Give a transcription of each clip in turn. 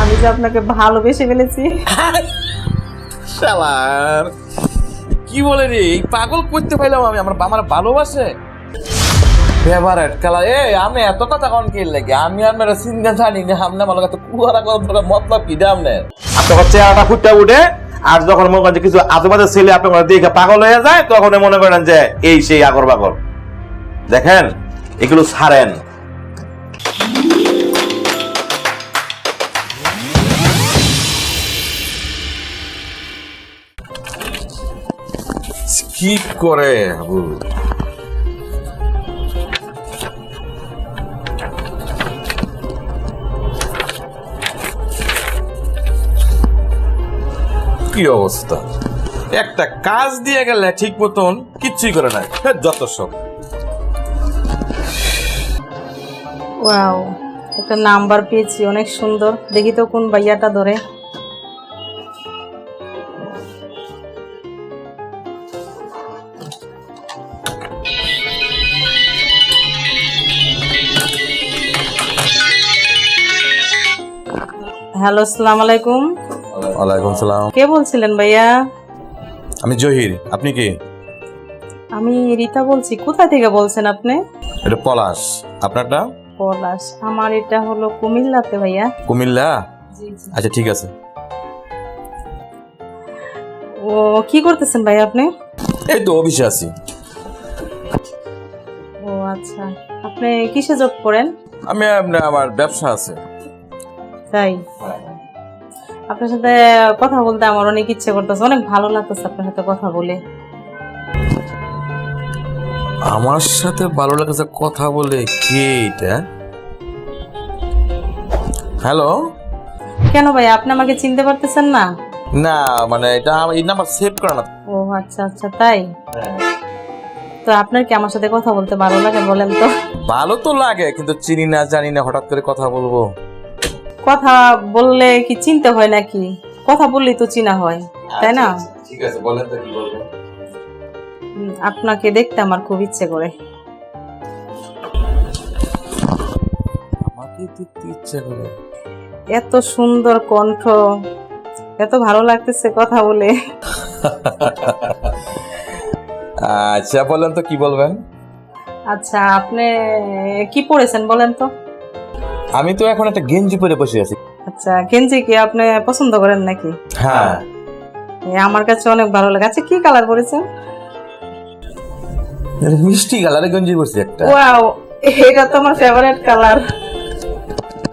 আমি যে আপনাকে ভালোবেসে ফেলেছি। শালার। কি বলে রে? এই পাগল করতে পাইলাম আমি আমার আমার ভালোবাসে। ফেভারেট এ আমি এত কথা কোন কি লাগে? আমি আর মেরা জানি না আমনে আমার কাছে কুয়ারা কথা তোরা মতলব কি দাম নে আপনার চেহারাটা ফুটটা উঠে আর যখন মনে করেন যে কিছু আজেবাজে ছেলে আপনার দেখে পাগল হয়ে যায় তখন মনে করেন যে এই সেই আগর বাগর দেখেন এগুলো ছাড়েন। কি করে। কি অবস্থা? একটা কাজ দিয়ে গেলে ঠিক মতন কিচ্ছুই করে না। যত সব। একটা নাম্বার পেয়েছি, অনেক সুন্দর। দেখি তো কোন ভাইয়াটা ধরে। হ্যালো আসসালামু আলাইকুম। ওয়ালাইকুম সালাম। কে বলছিলেন ভাইয়া? আমি জহির আপনি কি? আমি রীতা বলছি কোথা থেকে বলছেন আপনি? এটা পলাশ আপনারটা পলাশ আমার এটা হলো কুমিল্লাতে ভাইয়া। কুমিল্লা? আচ্ছা ঠিক আছে। ও কি করতেছেন ভাই আপনি? এই তো অফিসে আছি। ও আচ্ছা। আপনি কিসে জব করেন? আমি আমার ব্যবসা আছে। তাই? আপনার সাথে কথা বলতে আমার অনেক ইচ্ছে করতেছে অনেক ভালো লাগতেছে আপনার সাথে কথা বলে। আমার সাথে ভালো লাগছে কথা বলে কে এটা? হ্যালো? কেন ভাই আপনি আমাকে চিনতে পারতেছেন না? না মানে এটা এই নাম্বার সেভ করা না ও আচ্ছা আচ্ছা তাই? তো আপনার কি আমার সাথে কথা বলতে ভালো লাগে বলেন তো? ভালো তো লাগে কিন্তু চিনি না জানি না হঠাৎ করে কথা বলব। কথা বললে কি চিনতে হয় নাকি? কথা বললেই তো চিনা হয় তাই না? ঠিক আছে বলেন তো কি বলবেন। আপনাকে দেখতে আমার খুব ইচ্ছে করে। আমাকে দেখতে ইচ্ছে করে। এত সুন্দর কণ্ঠ এত ভালো লাগতেছে কথা বলে। আচ্ছা বলেন তো কি বলবেন। আচ্ছা আপনি কি পড়েছেন বলেন তো? আমি তো এখন একটা গেঞ্জি পরে বসে আছি। আচ্ছা গেঞ্জি কি আপনি পছন্দ করেন নাকি? হ্যাঁ। আমার কাছে অনেক ভালো লাগে। আচ্ছা কি কালার পরেছেন মিষ্টি কালারে গেঞ্জি পরছি একটা। ওয়াও এটা তো আমার ফেভারিট কালার।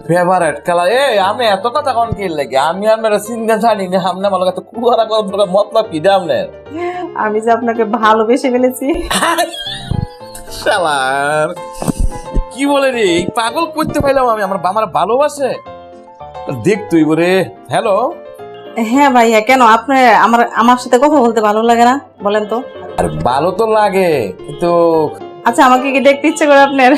Favourite colour. এ আমি এত কথা কোন কি লাগে? আমি আমার মেরা সিঙ্গা জানি না আমনে আমার কাছে কুয়ারা কথা তোরা মতলব কি দাম নে আমি যে আপনাকে ভালোবেসে ফেলেছি। শালার। কি বলে রে? এই পাগল করতে পাইলাম আমি আমার আমার ভালোবাসে। দেখ তুই বরে হ্যালো? হ্যাঁ ভাইয়া কেন? আপনি আমার আমার সাথে কথা বলতে ভালো লাগে না? বলেন তো। আর ভালো তো লাগে কিন্তু আচ্ছা আমাকে কি দেখতে ইচ্ছে করে আপনার?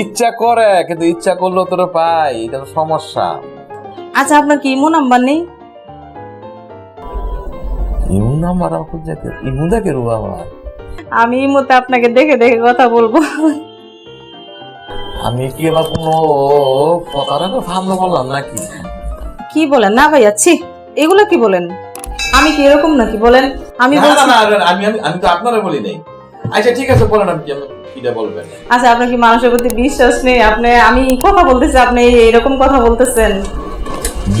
ইচ্ছা করে কিন্তু ইচ্ছা করলেও তোর পাই এটা তো সমস্যা। আচ্ছা আপনার কি ইমো নাম্বার নেই? ইমু নাম্বার আমার দেখে ইমু দেখে রু আমার। আমি ইমোতে আপনাকে দেখে দেখে কথা বলব। আমি কি এবার কোনো প্রতারণা ফার্ম বললাম নাকি? কি বলেন? না ভাইয়া ছি এগুলো কি বলেন? আমি কি এরকম নাকি বলেন? আমি না, বলছি না, না, না, আমি আমি আমি তো আপনারা বলি নাই। আচ্ছা ঠিক আছে বলেন আপনি আমি কিটা বলবেন। আচ্ছা আপনার কি মানুষের প্রতি বিশ্বাস নেই? আপনি আমি কথা বলতেছি আপনি এরকম কথা বলতেছেন।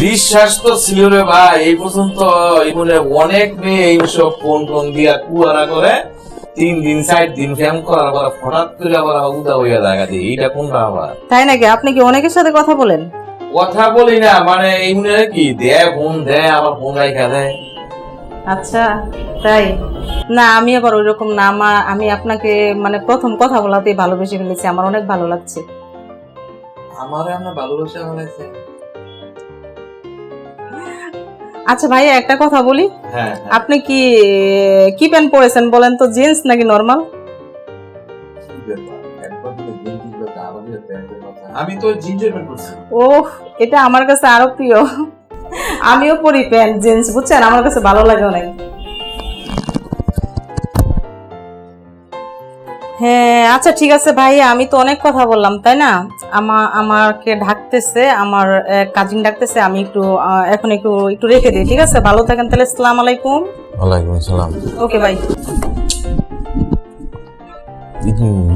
বিশ্বাস তো ছিল রে ভাই এই পর্যন্ত ইমনে অনেক মেয়ে এইসব ফোন টোন দিয়া কুয়ারা করে তিন দিন চার দিন করার পর হঠাৎ করে আবার উদা হইয়া দেখা দিই এইটা কোনটা আবার তাই নাকি? আপনি কি অনেকের সাথে কথা বলেন? কথা বলি না মানে এমনি কি দেয় ফোন দেয় আবার ফোন রাইখা দেয়। আচ্ছা তাই? না আমি আবার ওই রকম না আমা- আমি আপনাকে মানে প্রথম কথা বলাতেই ভালোবেসে ফেলেছি আমার অনেক ভালো লাগছে। আমার আমরা ভালোবাসা আচ্ছা ভাইয়া একটা কথা বলি। হ্যাঁ আপনি কি কি প্যান্ট পরেছেন বলেন তো জিন্স নাকি নরমাল? আমি তো জিঞ্জার প্যান্ট পরেছি। ওহ এটা আমার কাছে আরও প্রিয়। আমিও পরি প্যান্ট জিন্স বুঝছেন? আমার কাছে ভালো লাগে অনেক। হ্যাঁ আচ্ছা ঠিক আছে ভাইয়া আমি তো অনেক কথা বললাম তাই না? আমার আমাকে ডাকতেছে আমার কাজিন ডাকতেছে আমি একটু এখন একটু একটু রেখে দিই ঠিক আছে? ভালো থাকেন তাহলে আসসালামু আলাইকুম। ওয়ালাইকুম আসসালাম। ওকে ভাই।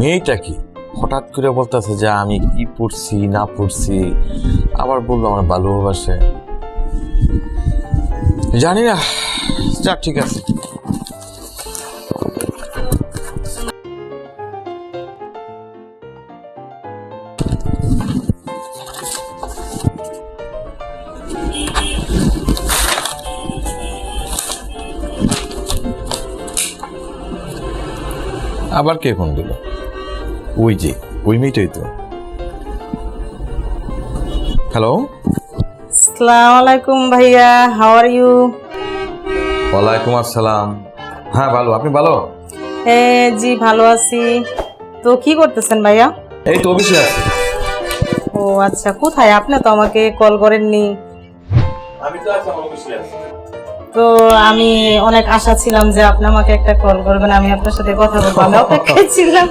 মেয়েটা কি? হঠাৎ করে বলতেছে যে আমি কি পড়ছি না পড়ছি আবার বলল আমার ভালোবাসে জানি না যাক ঠিক আছে। আবার কে ফোন দিল? ওই যে ওই মেয়েটাই তো। হ্যালো আসসালামু আলাইকুম ভাইয়া হাউ আর ইউ ওয়ালাইকুম আসসালাম। হ্যাঁ ভালো। আপনি ভালো? হ্যাঁ জি ভালো আছি। তো কি করতেছেন ভাইয়া? এই তো অফিসে আছি। ও আচ্ছা কোথায়? আপনি তো আমাকে কল করেননি। আমি তো আছি আমার অফিসে আছি। তো আমি অনেক আশা ছিলাম যে আপনি আমাকে একটা কল করবেন আমি আপনার সাথে কথা বলব। আমি অপেক্ষায় ছিলাম।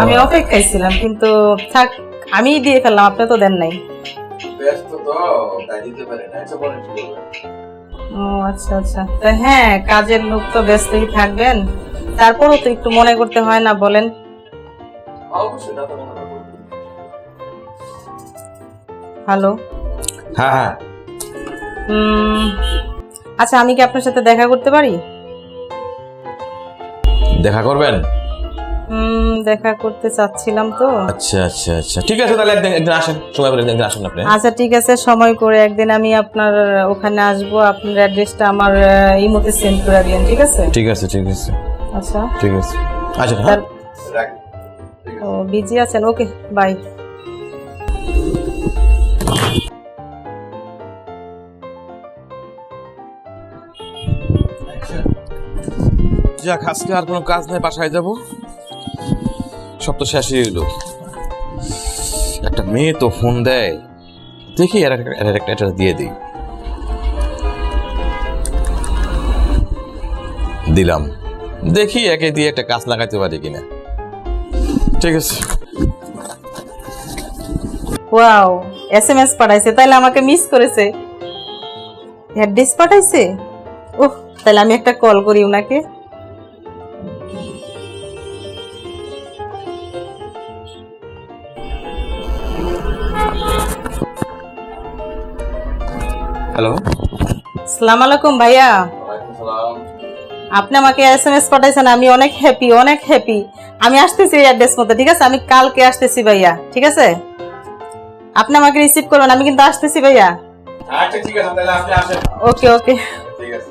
আমি অপেক্ষায় ছিলাম কিন্তু থাক আমি দিয়ে ফেললাম আপনি তো দেন নাই। ব্যস্ত তো তাই দিতে পারি না আচ্ছা বলেন ও আচ্ছা আচ্ছা। তা হ্যাঁ কাজের লোক তো ব্যস্তই থাকবেন। তারপরও তো একটু মনে করতে হয় না বলেন। অবশ্যই না মনে করব হ্যালো? হ্যাঁ হ্যাঁ। আচ্ছা আমি কি আপনার সাথে দেখা করতে পারি? দেখা করবেন? দেখা করতে চাচ্ছিলাম তো। আচ্ছা আচ্ছা আচ্ছা। ঠিক আছে তাহলে একদিন একদিন আসেন। সময় করে একদিন আসেন আপনি। আচ্ছা ঠিক আছে সময় করে একদিন আমি আপনার ওখানে আসব। আপনার অ্যাড্রেসটা আমার ইমোতে সেন্ড করে দিন ঠিক আছে? ঠিক আছে ঠিক আছে। আচ্ছা। ঠিক আছে। আচ্ছা হ্যাঁ। ও বিজি আছেন ওকে বাই যাক, আজকে আর কোনো কাজ নেই, বাসায় যাব। সব তো শেষই হইল। একটা মেয়ে তো ফোন দেয়, দেখি একটা এটা দিয়ে দিই। দিলাম। দেখি একে দিয়ে একটা কাজ লাগাতে পারি কিনা। ঠিক আছে। ওয়াও এসএমএস পাঠাইছে তাহলে আমাকে মিস করেছে। অ্যাড্রেস পাঠাইছে? ওহ তাহলে আমি একটা কল করি ওনাকে হ্যালো সালাম আলাইকুম ভাইয়া। আপনি আমাকে এস এম এস পাঠাইছেন আমি অনেক হ্যাপি অনেক হ্যাপি আমি আসতেছি এই অ্যাড্রেস মতো ঠিক আছে? আমি কালকে আসতেছি ভাইয়া ঠিক আছে? আপনি আমাকে রিসিভ করবেন আমি কিন্তু আসতেছি ভাইয়া। আচ্ছা ঠিক আছে তাহলে আপনি আসেন। ওকে ওকে ঠিক আছে।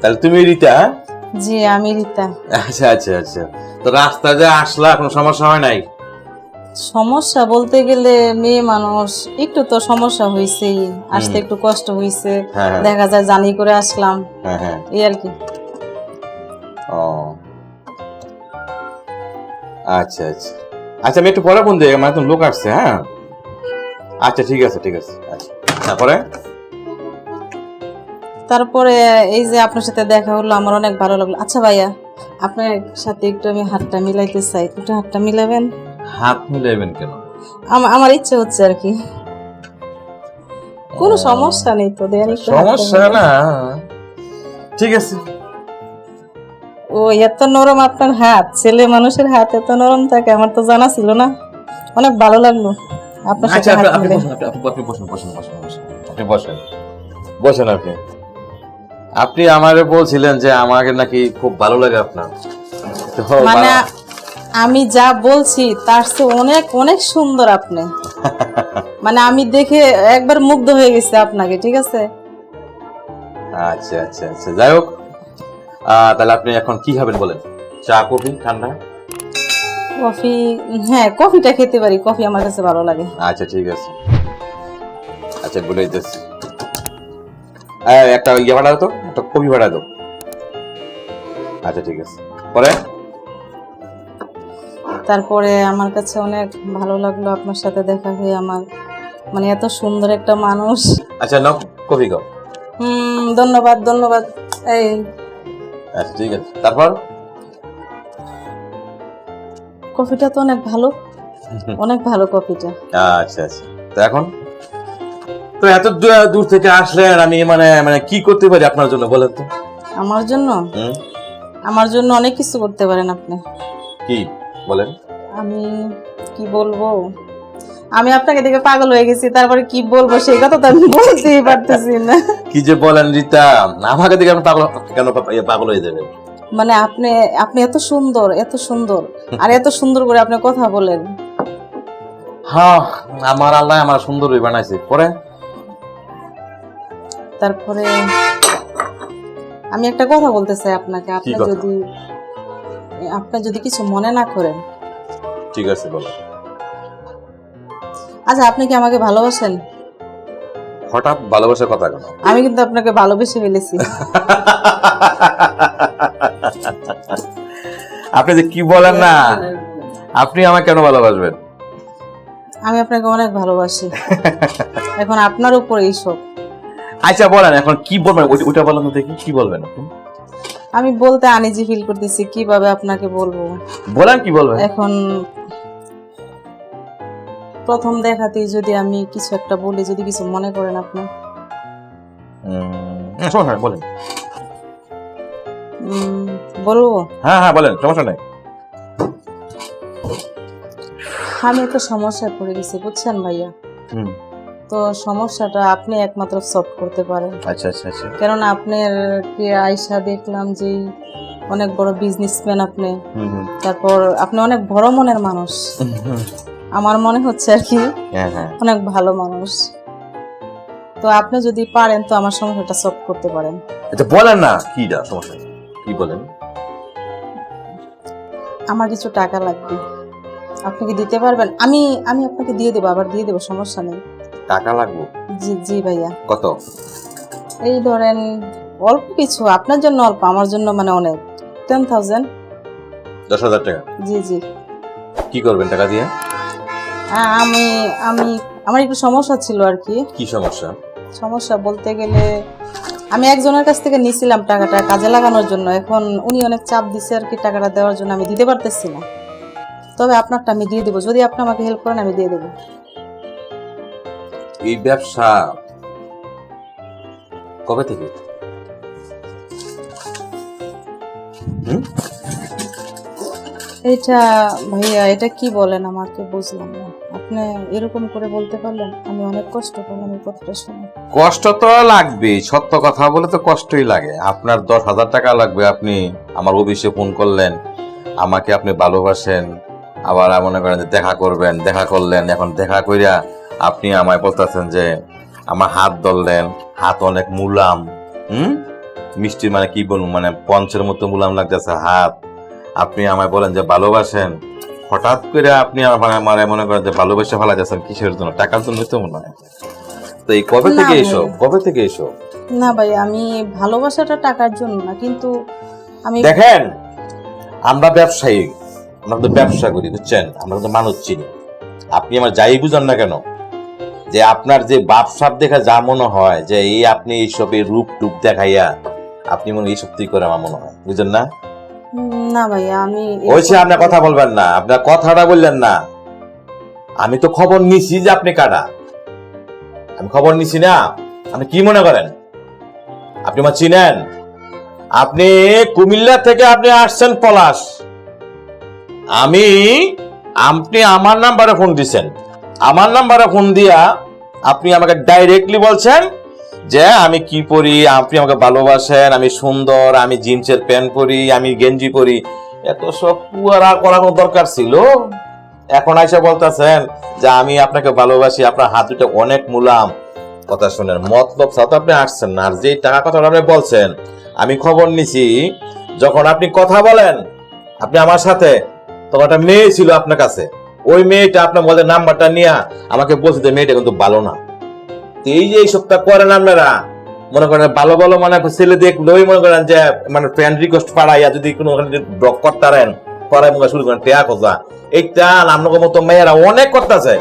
তাহলে তুমি রিতা হ্যাঁ? জি আমি রীতা। আচ্ছা আচ্ছা আচ্ছা। তো রাস্তা যে আসলা কোনো সমস্যা হয় নাই? সমস্যা বলতে গেলে মেয়ে মানুষ একটু তো সমস্যা হয়েছেই আসতে একটু কষ্ট হয়েছে হ্যাঁ হ্যাঁ। দেখা যায় জানি করে আসলাম। হ্যাঁ হ্যাঁ। এই আর কি। ও। আচ্ছা আচ্ছা। আচ্ছা আমি একটু পরে ফোন দিই মানে তুমি লোক আসছে হ্যাঁ? আচ্ছা ঠিক আছে ঠিক আছে। আচ্ছা। তারপরে? তারপরে এই যে আপনার সাথে দেখা হলো আমার অনেক ভালো লাগল। আচ্ছা ভাইয়া আপনার সাথে একটু আমি হাতটা মিলাইতে চাই। একটু হাতটা মিলাবেন? হাত মিলাইবেন কেন? আমার ইচ্ছে হচ্ছে আর কি। কোনো সমস্যা নেই তো দেন। সমস্যা না। ঠিক আছে। ও এত নরম আপনার হাত। ছেলে মানুষের হাত এত নরম থাকে আমার তো জানা ছিল না। অনেক ভালো লাগল আপনার সাথে আচ্ছা আপনি। বসেন আপনি আপনি- আপনি বসেন বসেন বসেন বসেন। আপনি বসেন। বসেন আপনি। আপনি আমারে বলছিলেন যে আমাকে নাকি খুব ভালো লাগে আপনার। তো মানে আমি যা বলছি তার চেয়ে অনেক অনেক সুন্দর আপনি। মানে আমি দেখে একবার মুগ্ধ হয়ে গেছি আপনাকে ঠিক আছে? আচ্ছা আচ্ছা আচ্ছা। যাই হোক তাহলে আপনি এখন কি খাবেন বলেন? চা কফি ঠান্ডা? কফি হ্যাঁ কফিটা খেতে পারি কফি আমার কাছে ভালো লাগে। আচ্ছা ঠিক আছে। আচ্ছা বলে দিতেছি একটা ইয়ে ভাড়া তো একটা কফি ভাড়া দাও আচ্ছা ঠিক আছে। পরে? তারপরে আমার কাছে অনেক ভালো লাগল আপনার সাথে দেখা হয়ে আমার মানে এত সুন্দর একটা মানুষ। আচ্ছা নাও কফি খাও হুম ধন্যবাদ ধন্যবাদ। এই। আচ্ছা ঠিক আছে। তারপর? কফিটা তো অনেক ভালো। অনেক ভালো কফিটা আচ্ছা আচ্ছা। তো এখন? তো এত দূর- থেকে আসলেন আমি মানে মানে কি করতে পারি আপনার জন্য বলেন তো? আমার জন্য? আমার জন্য অনেক কিছু করতে পারেন আপনি। কি? বলেন। আমি কি বলব? আমি আপনাকে দেখে পাগল হয়ে গেছি তারপরে কি বলব সেই কথা তো আমি বলতেই পারতেছি না। কি যে বলেন রীতা আমাকে দেখে আপনি পাগল কেন ইয়ে পাগল হয়ে যাবেন? মানে আপনি আপনি এত সুন্দর এত সুন্দর আর এত সুন্দর করে আপনি কথা বলেন। হ্যাঁ আমার আল্লাহ আমার সুন্দরই বানাইছে। পরে? তারপরে আমি একটা কথা বলতে চাই আপনাকে। আপনি যদি আপনি যদি কিছু মনে না করেন। ঠিক আছে বলো আচ্ছা আপনি কি আমাকে ভালোবাসেন? হঠাৎ ভালোবাসার কথা কেন? আমি কিন্তু আপনাকে ভালোবেসে ফেলেছি। আপনি যে কি বলেন না আপনি আমাকে কেন ভালোবাসবেন? আমি আপনাকে অনেক ভালোবাসি। এখন আপনার উপর এইসব আচ্ছা বলেন এখন কি বলবেন? ওইটা বলেন তো দেখি কি বলবেন আপনি? আমি বলতে আনিজি ফিল করতেছি কীভাবে আপনাকে বলব? বলেন কি বলবেন? এখন প্রথম দেখাতেই যদি আমি কিছু একটা বলি যদি কিছু মনে করেন আপনি। সমস্যা নেই বলেন। বলব? হ্যাঁ হ্যাঁ বলেন সমস্যা নেই। আমি একটা সমস্যায় পড়ে গেছি বুঝছেন ভাইয়া? হুম, তো সমস্যাটা আপনি একমাত্র সলভ করতে পারেন। আচ্ছা আচ্ছা আচ্ছা। কেননা আপনার কে আয়সা দেখলাম যে অনেক বড় বিজনেসম্যান আপনি। তারপর আপনি অনেক বড় মনের মানুষ। আমার মনে হচ্ছে আর কি হ্যাঁ হ্যাঁ। অনেক ভালো মানুষ। তো আপনি যদি পারেন তো আমার সমস্যাটা সলভ করতে পারেন। আচ্ছা বলেন না কি দা সমস্যা? কি বলেন? আমার কিছু টাকা লাগবে। আপনি কি দিতে পারবেন? আমি আমি আপনাকে দিয়ে দেবো আবার দিয়ে দেবো সমস্যা নেই। টাকা লাগবে? জি জি ভাইয়া। কত? এই ধরেন অল্প কিছু আপনার জন্য অল্প আমার জন্য মানে অনেক। টেন থাউজেন্ড দশ হাজার টাকা? জি জি। কি করবেন টাকা দিয়ে? আ- আমি আমি আমার একটু সমস্যা ছিল আর কি। কি সমস্যা? সমস্যা বলতে গেলে আমি একজনের কাছ থেকে নিয়েছিলাম টাকাটা কাজে লাগানোর জন্য। এখন উনি অনেক চাপ দিছে আর কি টাকাটা দেওয়ার জন্য আমি দিতে পারতেছি না। তবে আপনারটা আমি দিয়ে দেবো। যদি আপনি আমাকে হেল্প করেন আমি দিয়ে দেবো। এই ব্যবসা কবে থেকে? এটা ভাইয়া এটা কি বলেন আমাকে বুঝলাম না। আপনি এরকম করে বলতে পারলেন আমি অনেক কষ্ট করলাম এই কথাটা শুনে। কষ্ট তো লাগবে সত্য কথা বলে তো কষ্টই লাগে। আপনার দশ হাজার টাকা লাগবে আপনি আমার অফিসে ফোন করলেন আমাকে আপনি ভালোবাসেন আবার মনে করেন দেখা করবেন দেখা করলেন এখন দেখা কইরা আপনি আমায় বলতেছেন যে আমার হাত ধরলেন হাত অনেক মুলাম। হুম? মিষ্টি মানে কি বলব? মানে পঞ্চের মতো মুলাম লাগতেছে হাত। আপনি আমায় বলেন যে ভালোবাসেন। হঠাৎ করে আপনি আমার মানে মনে করেন যে ভালোবেসে ফেলা যাচ্ছেন কিসের জন্য? টাকার জন্যই তো মনে হয়। তো এই কবে থেকে এসো কবে থেকে এসো না ভাই আমি ভালোবাসাটা টাকার জন্য না কিন্তু আমি দেখেন আমরা ব্যবসায়ী আমরা তো ব্যবসা করি বুঝছেন? আমরা তো মানুষ চিনি। আপনি আমার যাই বুঝান না কেন? যে আপনার যে বাপসাপ দেখা যা মনে হয় যে এই আপনি এইসবের রূপ টুপ দেখাইয়া আপনি মনে এইসব তুই করে আমার মনে হয়? বুঝলেন না? না ভাইয়া আমি ওইসে আপনার কথা বলবেন না আপনার কথাটা বললেন না। আমি তো খবর নিছি যে আপনি কাটা আমি খবর নিছি না। আপনি কি মনে করেন? আপনি আমার চিনেন? আপনি কুমিল্লা থেকে আপনি আসছেন পলাশ। আমি আপনি আমার নাম্বারে ফোন দিছেন। আমার নাম্বারে ফোন দিয়া আপনি আমাকে ডাইরেক্টলি বলছেন যে আমি কি পরি, আপনি আমাকে ভালোবাসেন, আমি সুন্দর, আমি জিন্সের প্যান্ট পরি, আমি গেঞ্জি পরি। এত সব পুয়ারা করার কোনো দরকার ছিল। এখন আইসা বলতেছেন যে আমি আপনাকে ভালোবাসি, আপনার হাত দুটো অনেক মুলাম। কথা শুনেন, মতলব সাথে আপনি আসছেন না। আর যে টাকা কথা আপনি বলছেন, আমি খবর নিছি, যখন আপনি কথা বলেন, আপনি আমার সাথে, তখন একটা মেয়ে ছিল আপনার কাছে। ওই মেয়েটা আপনার বলে নাম্বারটা নিয়ে আমাকে বলছে যে মেয়েটা কিন্তু ভালো না। তো এই যে এই সপ্তাহ করেন আপনারা, মনে করেন ভালো ভালো মানে ছেলে দেখলেই মনে করেন যে মানে ফ্রেন্ড রিকোয়েস্ট পাড়াইয়া যদি কোনো ব্লক করতারেন পড়ায় মনে শুরু করেন টেয়া খোঁজা। এইটা আপনার মতো মেয়েরা অনেক করতেছে।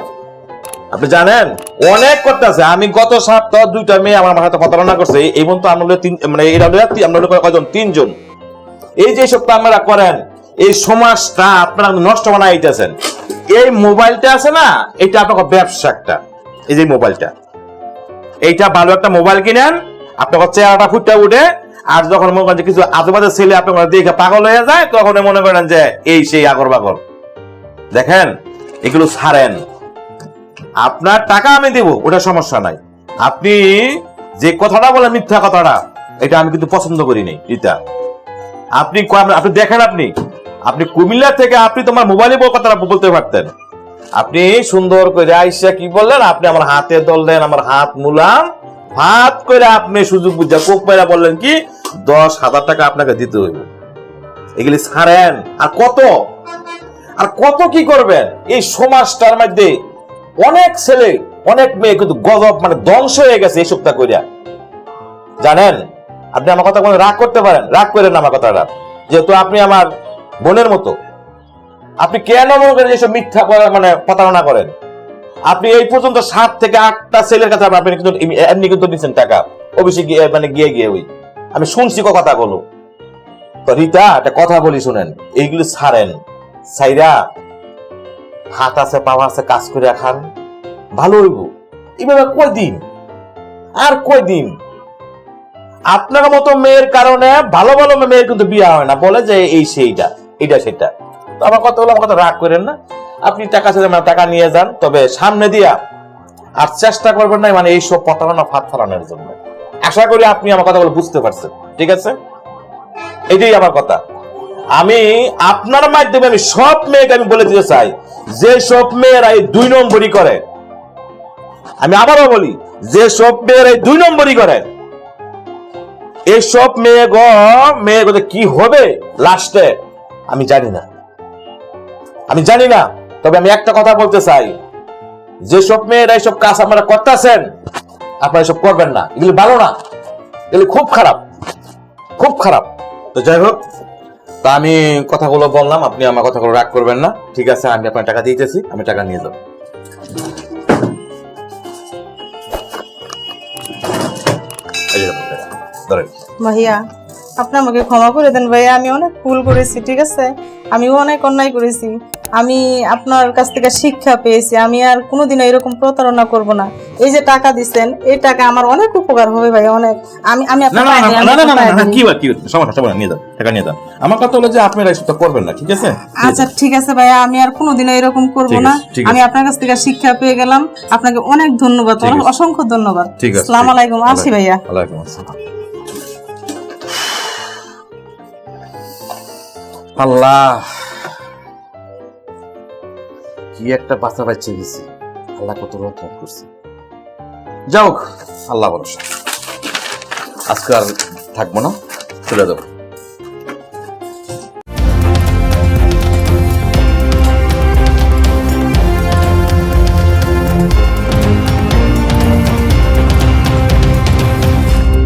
আপনি জানেন? অনেক করতেছে। আমি গত সপ্তাহ দুইটা মেয়ে আমার সাথে প্রতারণা করছে। এই পর্যন্ত আমরা তিন মানে হলো আমরা কয়জন? তিনজন। এই যে সপ্তাহ আপনারা করেন এই সমাজটা আপনারা নষ্ট বানাইতেছেন। এই মোবাইলটা আছে না, এটা আপনার ব্যবসা একটা। এই যে মোবাইলটা। এইটা ভালো একটা মোবাইল কিনেন আপনার চেহারাটা ফুটটা উঠে, আর যখন মনে করেন কিছু আজেবাজে ছেলে আপনার দেখে পাগল হয়ে যায়, তখন মনে করেন যে এই সেই আগর বাগর দেখেন, এগুলো ছাড়েন। আপনার টাকা আমি দেব, ওটা সমস্যা নাই। আপনি যে কথাটা বলেন মিথ্যা কথাটা, এটা আমি কিন্তু পছন্দ করি নাই, এটা। আপনি আপনি দেখেন আপনি আপনি কুমিল্লা থেকে আপনি তোমার মোবাইলে কথাটা বলতে পারতেন। আপনি সুন্দর করে আইসা কি বললেন? আপনি আমার হাতে ধরলেন, আমার হাত মুলাম হাত করে আপনি সুযোগ বুঝা কোক মেরা বললেন কি? দশ হাজার টাকা আপনাকে দিতে হইবে। এগুলি ছাড়েন। আর কত? আর কত কি করবেন? এই সমাজটার মধ্যে অনেক ছেলে, অনেক মেয়ে কিন্তু গজব মানে ধ্বংস হয়ে গেছে এই সপ্তাহ করিয়া জানেন? আপনি আমার কথা রাগ করতে পারেন? রাগ করেন আমার কথাটা। যেহেতু আপনি আমার বোনের মতো। আপনি কেন মনে করেন এসব মিথ্যা মানে প্রতারণা করেন? আপনি এই পর্যন্ত সাত থেকে আটটা ছেলের কাছে আপনি কিন্তু এমনি- কিন্তু দিচ্ছেন টাকা। অফিসে গিয়ে মানে গিয়ে গিয়ে ওই। আমি শুনছি ক কথা বলো। তো রিতা, একটা কথা বলি শুনেন। এইগুলো ছাড়েন। সাইরা, হাত আছে পাওয়া আছে, কাজ করে খান ভালো হইব। এভাবে কয় দিন আর কয় দিন আপনার মতো মেয়ের কারণে ভালো ভালো মেয়ের কিন্তু বিয়ে হয় না। বলে যে এই সেইটা। এটা সেটা। তো আমার কথা হলো, আমার কথা রাগ করেন না। আপনি টাকা চাইলে মানে টাকা নিয়ে যান, তবে সামনে দিয়া আর চেষ্টা করবেন না মানে এইসব প্রতারণা ফাঁদ ফেলানোর জন্য। আশা করি আপনি আমার কথাগুলো বুঝতে পারছেন। ঠিক আছে? এটাই আমার কথা। আমি আপনার মাধ্যমে আমি সব মেয়েকে আমি বলে দিতে চাই, যে সব মেয়েরা এই দুই নম্বরই করে। আমি আবারও বলি, যে সব মেয়েরা এই দুই নম্বরই করে। এই সব মেয়ে গ, মেয়ে কি হবে লাস্টে? আমি জানি না। আমি জানি না তবে আমি একটা কথা বলতে চাই। যেসব মেয়েরা এইসব কাজ আপনারা করতেছেন আপনারা এসব করবেন না। এগুলি ভালো না এগুলি খুব খারাপ খুব খারাপ। তো যাই হোক তা আমি কথাগুলো বললাম আপনি আমার কথাগুলো রাগ করবেন না। ঠিক আছে আমি আপনার টাকা দিতেছি আমি টাকা নিয়ে যাব। ধরেন। ভাইয়া আপনি আমাকে ক্ষমা করে দেন ভাইয়া আমি অনেক ভুল করেছি ঠিক আছে? আমিও অনেক অন্যায় করেছি। আমি আপনার কাছ থেকে শিক্ষা পেয়েছি আমি আর কোনোদিনও এরকম প্রতারণা করব না। এই যে টাকা দিচ্ছেন এই টাকা আমার অনেক উপকার হবে ভাই অনেক। আমি আমি কি কি সমস্যা সমস্যা নিয়ে যান টাকা নিয়ে যান। আমার কথা হলো যে আপনারা এসব করবেন না ঠিক আছে? আচ্ছা ঠিক আছে ভাইয়া আমি আর কোনোদিনও এরকম করব না। আমি আপনার কাছ থেকে শিক্ষা পেয়ে গেলাম। আপনাকে অনেক ধন্যবাদ অসংখ্য ধন্যবাদ। আসসালামু আলাইকুম আসি ভাইয়া। ওয়ালাইকুম আসসালাম। আল্লাহ কি একটা বাচ্চা বাচ্চা গেছি আল্লাহ কত রহমত করছে। যাও আল্লাহ ভরসা। আজকে আর থাকব না, চলে যাব।